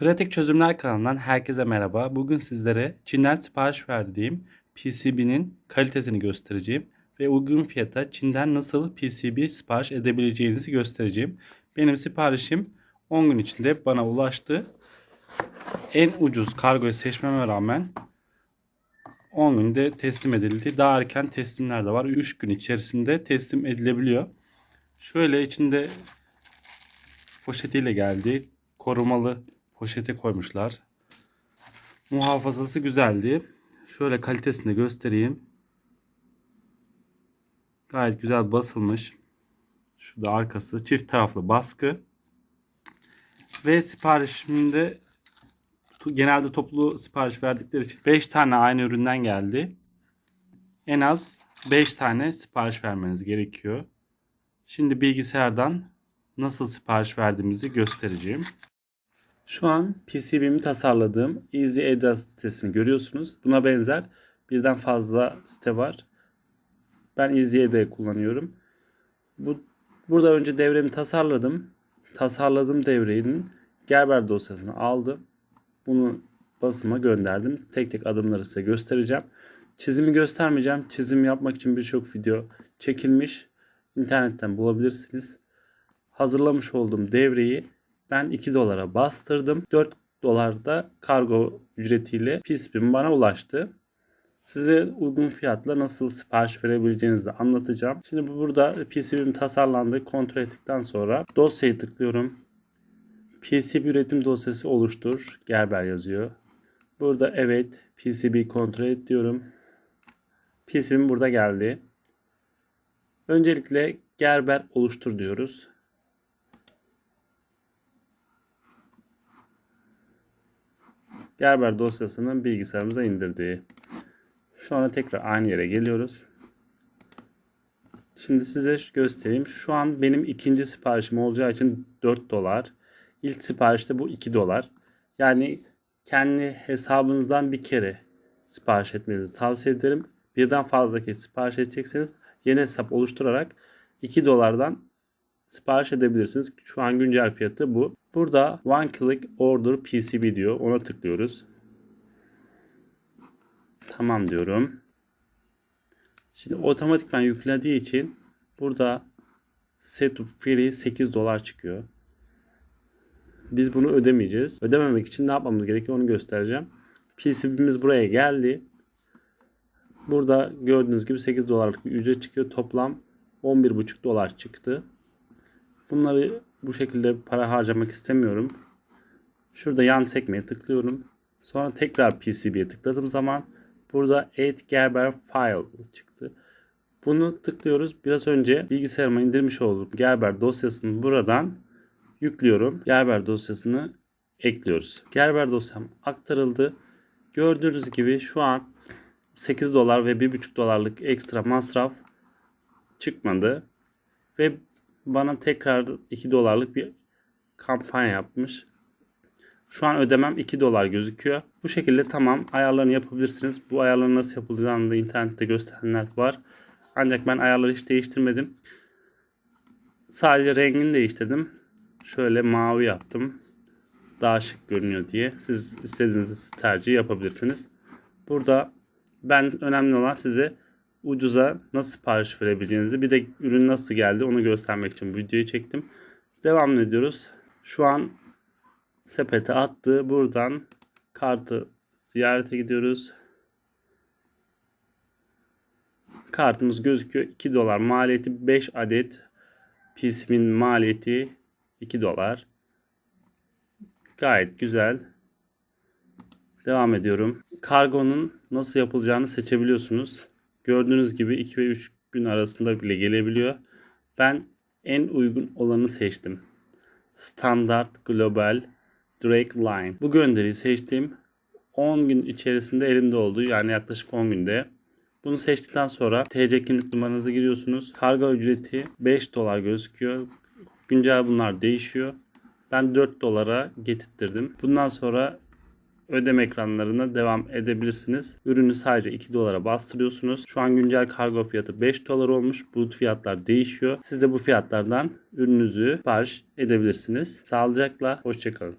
Pratik Çözümler kanalından herkese merhaba. Bugün sizlere Çin'den sipariş verdiğim PCB'nin kalitesini göstereceğim ve uygun fiyata Çin'den nasıl PCB sipariş edebileceğinizi göstereceğim. Benim siparişim 10 gün içinde bana ulaştı. En ucuz kargoyu seçmeme rağmen 10 günde teslim edildi. Daha erken teslimler de var. 3 gün içerisinde teslim edilebiliyor. Şöyle içinde poşetiyle geldi. Korumalı poşete koymuşlar. Muhafazası güzeldi. Şöyle kalitesini göstereyim. Gayet güzel basılmış. Şurada arkası çift taraflı baskı. Ve siparişimde genelde toplu sipariş verdikleri için 5 tane aynı üründen geldi. En az 5 tane sipariş vermeniz gerekiyor. Şimdi bilgisayardan nasıl sipariş verdiğimizi göstereceğim. Şu an PCB'mi tasarladığım Easy Ada sitesini görüyorsunuz. Buna benzer birden fazla site var. Ben Easy kullanıyorum. Bu, burada önce devremi tasarladım. Tasarladığım devrenin Gerber dosyasını aldım. Bunu basıma gönderdim. Tek tek adımları size göstereceğim. Çizimi göstermeyeceğim. Çizim yapmak için birçok video çekilmiş. İnternetten bulabilirsiniz. Hazırlamış olduğum devreyi ben 2 dolara bastırdım. 4 dolarda kargo ücretiyle PCB'm bana ulaştı. Size uygun fiyatla nasıl sipariş verebileceğinizi de anlatacağım. Şimdi burada PCB'm tasarlandı. Kontrol ettikten sonra dosyayı tıklıyorum. PCB üretim dosyası oluştur. Gerber yazıyor. Burada evet PCB kontrol et diyorum. PCB'm burada geldi. Öncelikle Gerber oluştur diyoruz. Gerber dosyasını bilgisayarımıza indirdi. Sonra tekrar aynı yere geliyoruz. Şimdi size göstereyim. Şu an benim ikinci siparişim olacağı için 4 dolar. İlk siparişte bu 2 dolar. Yani kendi hesabınızdan bir kere sipariş etmenizi tavsiye ederim. Birden fazla kez sipariş edecekseniz yeni hesap oluşturarak 2 dolardan sipariş edebilirsiniz. Şu an güncel fiyatı bu. Burada One Click Order PCB diyor. Ona tıklıyoruz. Tamam diyorum. Şimdi otomatikman yüklediği için burada setup free 8 dolar çıkıyor. Biz bunu ödemeyeceğiz. Ödememek için ne yapmamız gerekiyor onu göstereceğim. PCB'miz buraya geldi. Burada gördüğünüz gibi 8 dolarlık bir ücret çıkıyor. Toplam 11,5 dolar çıktı. Bunları bu şekilde para harcamak istemiyorum. Şurada yan sekmeye tıklıyorum. Sonra tekrar PCB'ye tıkladığım zaman burada Add Gerber File çıktı. Bunu tıklıyoruz. Biraz önce bilgisayarıma indirmiş olduğum Gerber dosyasını buradan yüklüyorum. Gerber dosyasını ekliyoruz. Gerber dosyam aktarıldı. Gördüğünüz gibi şu an 8 dolar ve 1,5 dolarlık ekstra masraf çıkmadı. Ve bana tekrar 2 dolarlık bir kampanya yapmış. Şu an ödemem 2 dolar gözüküyor. Bu şekilde tamam ayarlarını yapabilirsiniz. Bu ayarların nasıl yapılacağını da internette gösterenler var. Ancak ben ayarları hiç değiştirmedim. Sadece rengini değiştirdim. Şöyle mavi yaptım. Daha şık görünüyor diye. Siz istediğiniz tercih yapabilirsiniz. Burada ben önemli olan size ucuza nasıl sipariş verebileceğinizi bir de ürün nasıl geldi onu göstermek için videoyu çektim. Devam ediyoruz. Şu an sepete attı. Buradan kartı ziyarete gidiyoruz. Kartımız gözüküyor. 2 dolar maliyeti 5 adet PCB'nin maliyeti 2 dolar. Gayet güzel. Devam ediyorum. Kargonun nasıl yapılacağını seçebiliyorsunuz. Gördüğünüz gibi 2 ve 3 gün arasında bile gelebiliyor. Ben en uygun olanı seçtim. Standart Global Direct Line. Bu gönderiyi seçtim. 10 gün içerisinde elimde oldu. Yani yaklaşık 10 günde. Bunu seçtikten sonra TC kimlik numaranızı giriyorsunuz. Kargo ücreti 5 dolar gözüküyor. Güncel bunlar değişiyor. Ben 4 dolara getirttirdim. Bundan sonra ödeme ekranlarına devam edebilirsiniz. Ürünü sadece 2 dolara bastırıyorsunuz. Şu an güncel kargo fiyatı 5 dolar olmuş. Bu fiyatlar değişiyor. Siz de bu fiyatlardan ürününüzü sipariş edebilirsiniz. Sağlıcakla, hoşçakalın.